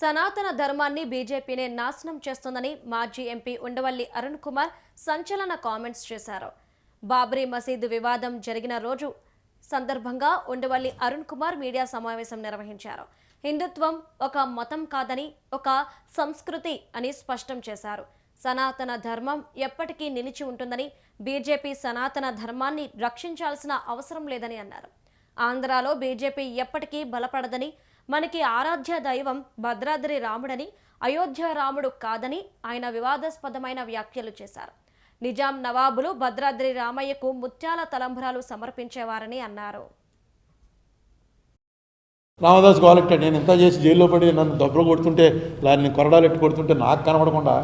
సనాతన ధర్మాన్ని బీజేపీనే నాశనం చేస్తుందని మాజీ ఎంపీ ఉండవల్లి అరుణ్ కుమార్ సంచలన కామెంట్స్ చేశారు. బాబ్రీ మసీదు వివాదం జరిగిన రోజు సందర్భంగా ఉండవల్లి అరుణ్ కుమార్ మీడియా సమావేశం నిర్వహించారు. హిందుత్వం ఒక మతం కాదని ఒక సంస్కృతి అని స్పష్టం చేశారు. సనాతన ధర్మం ఎప్పటికీ నిలిచి ఉంటుందని బీజేపీ సనాతన ధర్మాన్ని రక్షించాల్సిన అవసరం లేదని అన్నారు. ఆంధ్రాలో బీజేపీ ఎప్పటికీ బలపడదని మనకి ఆరాధ్య దైవం భద్రాద్రి రాముడని అయోధ్య రాముడు కాదని ఆయన వివాదాస్పదమైన వ్యాఖ్యలు చేశారు. నిజాం నవాబులు భద్రాద్రి రామయ్యకు ముత్యాల తలంబరాలు సమర్పించేవారని అన్నారు. రామదాస్ గోలెట్ట నేను ఎంత చేసి జైల్లో పడి నన్ను దెబ్బలు కొడుతుంటే ఇలా నేను కొరడాలు ఎట్టు కొడుతుంటే నాకు కనబడకుండా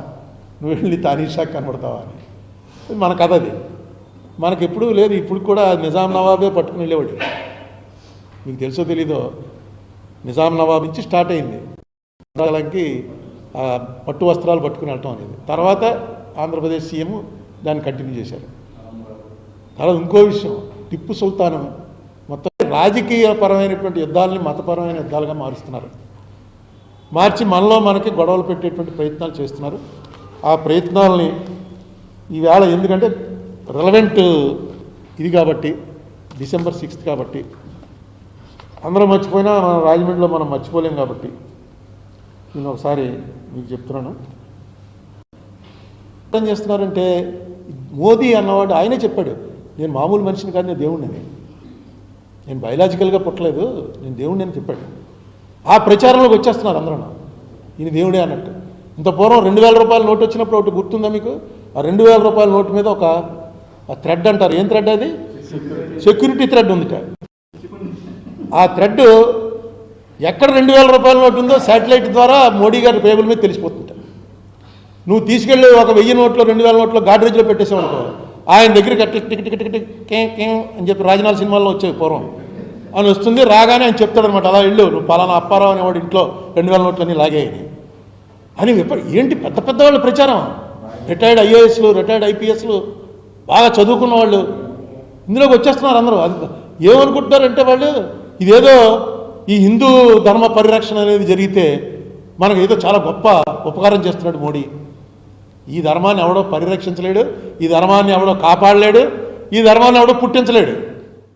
నువ్వు వెళ్ళి తానీషాకి కనబడతావా అని. మన కథ అది. మనకి ఎప్పుడూ లేదు ఇప్పుడు కూడా నిజాం నవాబే పట్టుకుని వెళ్ళేవాడు. మీకు తెలుసో తెలీదో నిజాం నవాబ్ నుంచి స్టార్ట్ అయింది. కాలానికి పట్టు వస్త్రాలు పట్టుకుని వెళ్ళటం అనేది. తర్వాత ఆంధ్రప్రదేశ్ సీఎం దాన్ని కంటిన్యూ చేశారు. తర్వాత ఇంకో విషయం టిప్పు సుల్తాను మొత్తం రాజకీయ పరమైనటువంటి యుద్ధాలని మతపరమైన యుద్ధాలుగా మారుస్తున్నారు. మార్చి మనలో మనకి గొడవలు పెట్టేటువంటి ప్రయత్నాలు చేస్తున్నారు. ఆ ప్రయత్నాలని ఈవేళ ఎందుకంటే రిలవెంట్ ఇది కాబట్టి డిసెంబర్ సిక్స్త్ కాబట్టి అందరం మర్చిపోయినా మన రాజమండ్రిలో మనం మర్చిపోలేం కాబట్టి నేను ఒకసారి మీకు చెప్తున్నాను. అర్థం చేస్తున్నారంటే మోదీ అన్నవాడు ఆయనే చెప్పాడు నేను మామూలు మనిషిని కాదు నేను దేవుణ్ణి నేను బయలాజికల్గా పుట్టలేదు నేను దేవుణ్ణి అని చెప్పాడు. ఆ ప్రచారంలోకి వచ్చేస్తున్నారు అందరూ. ఈయన దేవుడే అన్నట్టు. ఇంత పూర్వం రెండు వేల రూపాయల నోటు వచ్చినప్పుడు ఒకటి గుర్తుందా మీకు? ఆ రెండు వేల రూపాయల నోటు మీద ఒక థ్రెడ్ అంటారు. ఏం థ్రెడ్ అది? సెక్యూరిటీ థ్రెడ్ ఉందిట. ఆ థ్రెడ్ ఎక్కడ రెండు వేల రూపాయల నోటు ఉందో శాటిలైట్ ద్వారా మోడీ గారి పేబుల్ మీద తెలిసిపోతుంట. నువ్వు తీసుకెళ్ళి ఒక వెయ్యి నోట్లో రెండు వేల నోట్లో గాడ్రేజ్లో పెట్టేసావు అనుకో. ఆయన దగ్గరికి అట్లా టిక్ టిక్ టిక్ కే కే అని చెప్పి రాజనాల సినిమాల్లో వచ్చేవి పూర్వం. అని వస్తుంది రాగానే ఆయన చెప్తాడనమాట అలా వెళ్ళు నువ్వు పలానా అప్పారావు అనేవాడు ఇంట్లో రెండు వేల నోట్లన్నీ లాగేయని. అని ఏంటి పెద్ద పెద్ద వాళ్ళ ప్రచారం? రిటైర్డ్ ఐఏఎస్లు రిటైర్డ్ ఐపీఎస్లు బాగా చదువుకున్న వాళ్ళు. ఇందులోకి వచ్చేస్తున్నారు అందరూ. అది ఏమనుకుంటున్నారంటే వాళ్ళు ఇదేదో ఈ హిందూ ధర్మ పరిరక్షణ అనేది జరిగితే మనకు ఏదో చాలా గొప్ప ఉపకారం చేస్తున్నాడు మోడీ. ఈ ధర్మాన్ని ఎవడో పరిరక్షించలేడు ఈ ధర్మాన్ని ఎవడో కాపాడలేడు ఈ ధర్మాన్ని ఎవడో పుట్టించలేడు.